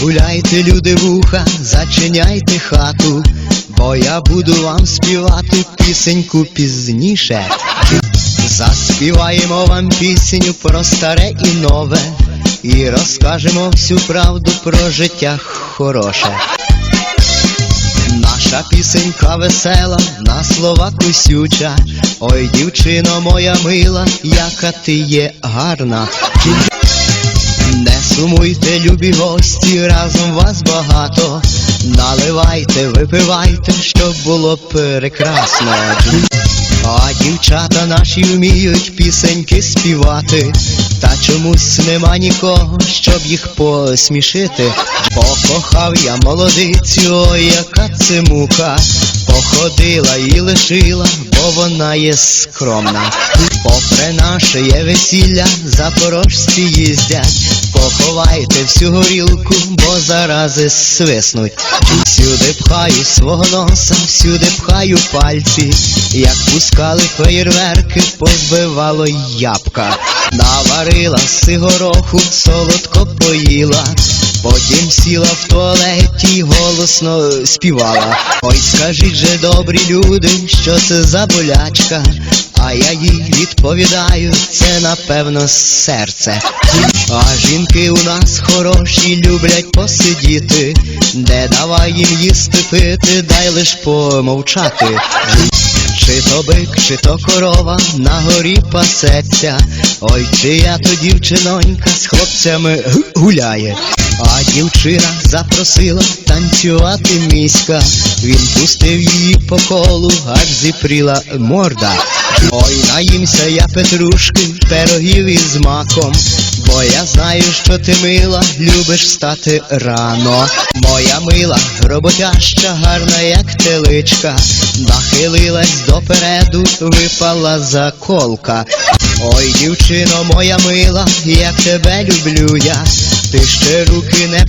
Гуляйте, люди вуха, зачиняйте хату, бо я буду вам співати пісеньку пізніше. Заспіваємо вам пісню про старе і нове, і розкажемо всю правду про життя хороше. Наша пісенька весела, на слова кусюча. Ой, дівчино моя мила, яка ти є гарна. Не сумуйте, любі гості, разом вас багато. Наливайте, випивайте, щоб було прекрасно. А дівчата наші вміють пісеньки співати, та чомусь нема нікого, щоб їх посмішити. Покохав я молодицю, ой, яка це мука, походила і лишила, бо вона є скромна. Попри наше є весілля, запорожці їздять, поховайте всю горілку, бо зарази свиснуть. Всюди пхаю свого носа, всюди пхаю пальці, як пускали феєрверки, позбивало ябка, наварила си гороху, солодко поїла. Потім сіла в туалеті голосно співала. Ой, скажіть же, добрі люди, що це за болячка, а я їй відповідаю, це напевно серце. А жінки у нас хороші, люблять посидіти, де давай їм їсти пити, дай лиш помовчати. Чи то бик, чи то корова на горі пасеться, ой, чия то дівчинонька з хлопцями гуляє. А дівчина запросила танцювати міська, він пустив її по колу, аж зіпріла морда. Ой, наїмся я петрушки, пирогів із маком, бо я знаю, що ти мила, любиш встати рано. Моя мила, роботяща, гарна, як теличка, нахилилась допереду, випала заколка. Ой, дівчино моя мила, як тебе люблю я, ти ще руки не